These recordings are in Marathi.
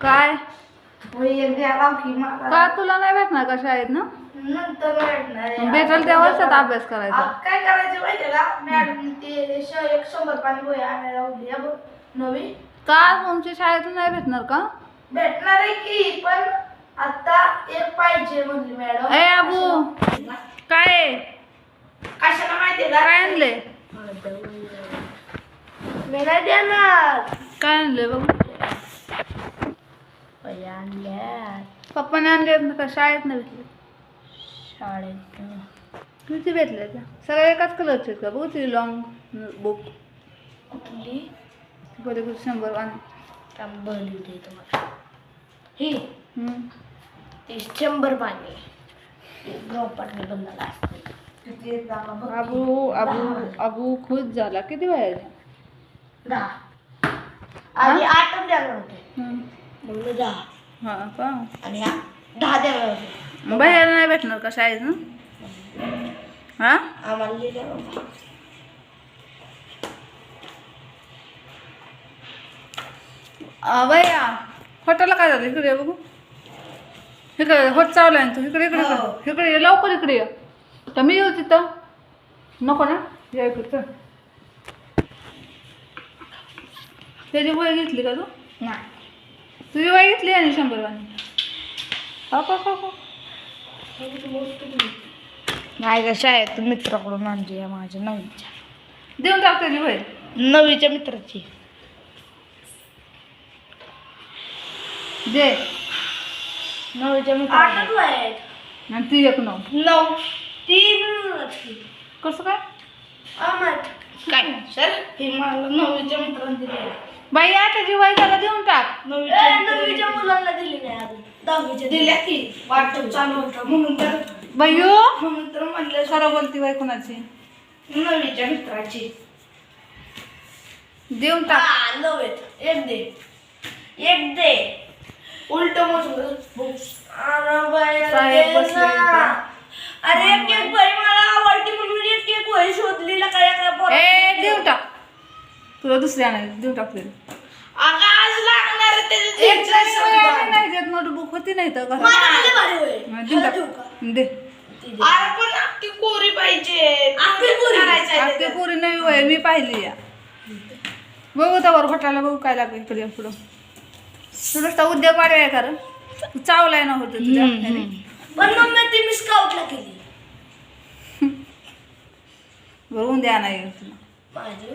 काय? की तुला नाही भेटणार का शाळेत ना? नंतर भेटणार आहे. भेटेल त्या वर्षात अभ्यास करायचा. काय करायचं माहितीये का? मॅडम ते श- एक शंभर पाणी वही आणायला लावली आहे बघ नवी. का तुमच्या शाळेतून नाही भेटणार का? भेटणार आहे की पण आता एक पाहिजे म्हणली मॅडम. ए अबू. काय आहे? कशाला माहितीये का? काय आणले मी नाही देणार. काय आणले बघ. वही आणल्या पप्पाने आणले का? शाळेत नाही भेटले. शाळेत किती भेटले त्या सगळ्या एकाच कलरचे का? बघ ती लॉंग बुक कुठली? बरे कुठे शंभर आणि शंभरली दे तुम्हाला. ही. ती शंभर पाणी असते अबू अबू अबू खुश झाला. किती दहा. आधी आठ होते दहा. हा का? आणि हा दहा होते बाहेर नाही भेटणार का शाळेत ना हा? आम्हाला लिहिल्या बाबा हॉटेलला काय झालं इकडे ये बघू. इकडे होट चावला तू. इकडे इकडे हो. इकडे. इकडे ये लवकर इकडे ये. तर मी येऊ तिथं. नको ना या इकडे चल त्याची वय घेतली का तू? नाही. तुझी वय घेतली आणि शंभर वाणी हो का का नाही शाळेत मित्राकडून आणली आहे माझ्या नवीच्या देऊन टाक त्याची वय नवीच्या मित्राची. दे. नवीच्या मित्राची. आणि ती एक नऊ. नऊ. ती कसं काय? काय? सर हे मला नवीच्या मित्रांनी दिली आहे. बाई वय त्याला देऊन टाक. नवीच्या मुलांना दिली. नाही दहावीच्या दिल्या की? वाटप चालू होतं. म्हणून तर बाई म्हणून तर म्हणलं खरं बोलती बाई कोणाची? नवीच्या मित्राची. देऊन टाक. नव्हेत एक दे. एक दे. उलट इथं. अरे एक एक वही मला आवडते म्हणून एक एक वही शोधली ना काय देऊन टाक. तुला दुसरी आणायची देऊन टाक तरी अगं आज लागणार आहे त्याची एक तीनशे जरी वय शब्द. आली नाही देत नोटबुक होती नाही तर घरात. माझ्याकडे भारी वही. देऊन मला टाक. देऊ का? दे. अरे पण अख्खी कोरी पाहिजे. अख्खी कोरी आज ते पोरी नवी वय मी पाहिली या. बघू त्यावर होटाला बघू काय लागेल पुढं. तू नुसता उद्योग वाढवाय कारण चावलाय ना होतं तुझ्या ह्याने. पण मग मी ती मी स्काउटला केली. बरं उद्या नाही तुला. माझी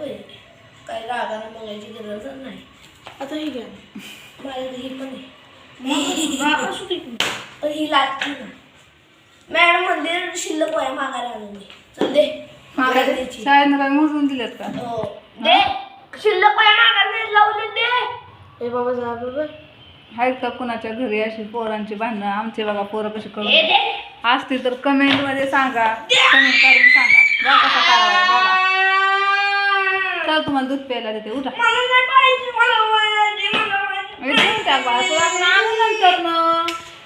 काही रागाने बघायची गरज नाही. आता ही घ्या. माझ्याकडे ही पण आहे. पण ही लागते ना. मॅडम म्हणते शिल्लक वया मागायला आलो मी चल दे. मागायला द्यायची शाळेनं काय मोजून दिलेत का? हो. दे. शिल्लक वया मागायला नाही लावले दे. हे बाबा जा बरोबर आहेत का कुणाच्या घरी अशी पोरांची भांडणं? आमचे बघा पोरं कशी हे दे. असतील तर कमेंटमध्ये सांगा. कमेंट करून सांगा बघा कसा करावा बघा चल तुम्हाला दूध प्यायला देते उठा. तुला नंतर न.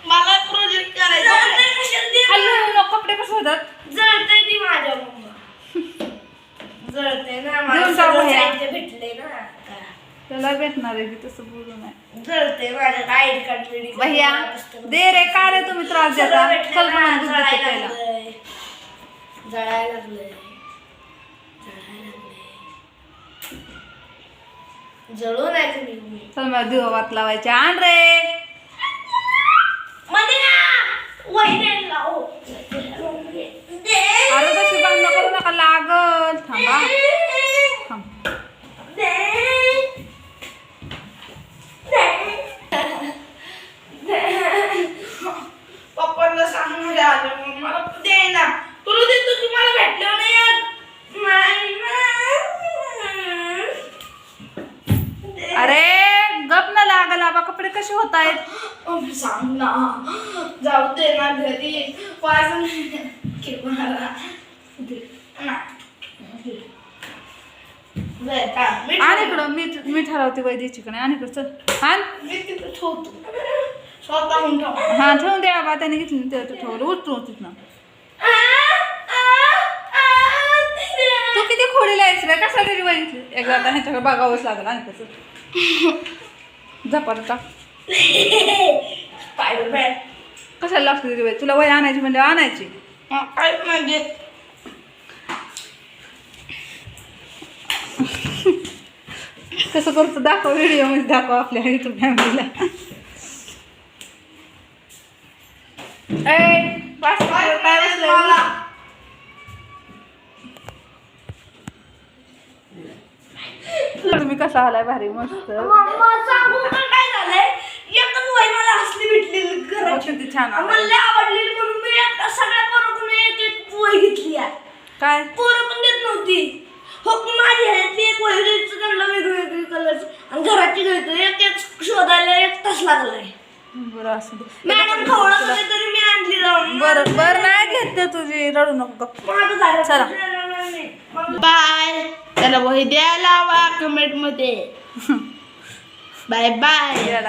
मला प्रोजेक्ट करायचा कपडे कसं होतात जळते ती माझ्या मम्मा जळते ना भेटले ना त्याला भेटणार आहे की तसं बोलू नाही. जळते माझ्या भैया दे रे काय रे तुम्ही त्रास देता? चल तुम्हाला दूध देते प्यायला. जळायला लागलंय. जळू नाही तुम्ही चल मला दिवा वात लावायचे. आण रे. अरे तशी बंद करू नका लागल. थांबा. पप्पांना सांगणार आलं मला दे ना तुला देतो की मला भेटलं. नाही ना. दे. अरे गप ना लागल. आबा कपडे कसे होत आहेत सांग ना. जाऊ दे ना घरी. पाच मिनिट मला. दे. ना. दे. बरं, का? मी आणि. इकडं. मी मी ठरवते वैद्यची कडे आणि इकडं चल. आण. मी तिथं ठेवतो. स्वतःहून ठेव हा ठेवून दे आबा. त्याने घेतली ना ते ठेवलं उठतो तिथनं तू किती खोडी लायस रे? कसा तरी घेतली एकदा ह्याच्याकडे बघावंच लागलं. आणि कसं झपाट कशाला लागते रे बाई? तुला वय आणायची म्हणजे आणायची. काय म्हणजे? कसं करतो दाखव व्हिडिओमध्ये दाखव आपल्या युट्यूब फॅमिलीला काय बसलंय? कसा आलाय भारी मस्त. काय झालंय? एकच वय मला असली भेटलेली घराची. किती छान मला आलाय. लय आवडलेली म्हणून मी एकदा सगळ्या पोराकडून एक एक वय घेतली आहे. काय? पोरं पण देत नव्हती. हो माझी ह्यातली एक घ्यायचं त्यांना वेगवेगळी कलरची आणि घराची घ्यायचं एक एक शोधायला एक तास लागलाय. बरं असं दे. मॅडम खवळत होते तरी मी आणली बरं बरं नाही घेत ते तुझी. रडू नको गप्प. माझं झालं. चला. बाय. त्याला वही द्यायला हवा कमेंटमध्ये. Bye bye